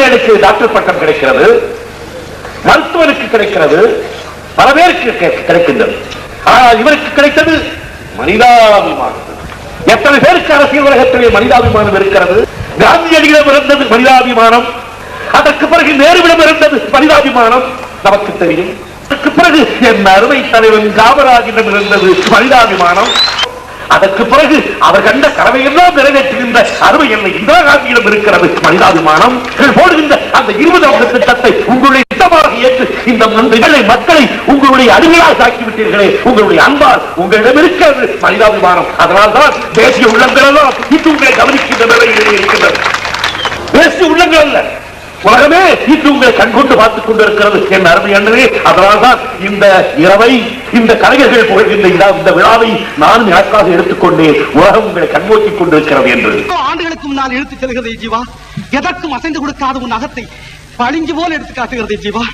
இன்ஜினியருக்கு doctor பட்டம் கிடைக்கிறது மருத்துவருக்கு கிடைக்கிறது பல பேருக்கு கிடைக்கின்றது. ஆனால் இவருக்கு கிடைத்தது மனிதாபிமானம் எத்தனை பேருக்கு அரசியல் உலகத்திலே மனிதாபிமானம் இருக்கிறது? காந்தியடிகளிடம் இருந்தது மனிதாபிமானம். அதற்கு பிறகு நேருவிடம் இருந்தது மனிதாபிமானம். நமக்கு தெரியும். அதற்கு பிறகு என் அருமை தலைவன் காமராஜிடம் இருந்தது மனிதாபிமானம். அதற்கு பிறகு அவர் கண்ட கனவையெல்லாம் போடுகின்ற அருமை என்னை இந்திரா காந்தியிடம் இருக்கிறது. மனிதாபிமானம். போடுகின்ற அந்த இருபது அம்ச திட்டத்தை உங்களுடைய திட்டமாக ஏற்று இந்த இந்த மக்களை உங்களுடைய அடிமையாக தாக்கிவிட்டீர்களே உங்களுடைய அன்பால் உங்களிடம் இருக்கிறது மனிதாபிமானம். அதனால்தான் தேசிய உள்ளங்கள் எல்லாம் இன்று உங்களை கவனிக்கின்ற நிலையிலே இருக்கின்றது தேசிய உள்ளங்கள் அல்ல. உலகமே இன்று உங்களை கண்கொண்டு பார்த்துக் கொண்டிருக்கிறது. என் அருமை அண்ணனே அதனால்தான் இந்த இரவை இந்த கலைஞர்கள் புகழ்கின்ற இந்த- இந்த விழாவை நானும் எனக்காக எடுத்துக்கொண்டேன் உலகம் உங்களை கண்ணோக்கிக் கொண்டிருக்கிறது என்று. ஆண்டுகளுக்கும் ஆண்டுகளுக்கு முன்னால் இழுத்து செல்கிறது ஜீவா. எதற்கும் அசைந்து கொடுக்காத உன் அகத்தை பழிஞ்சு போல் எடுத்து காட்டுகிறது ஜீவா.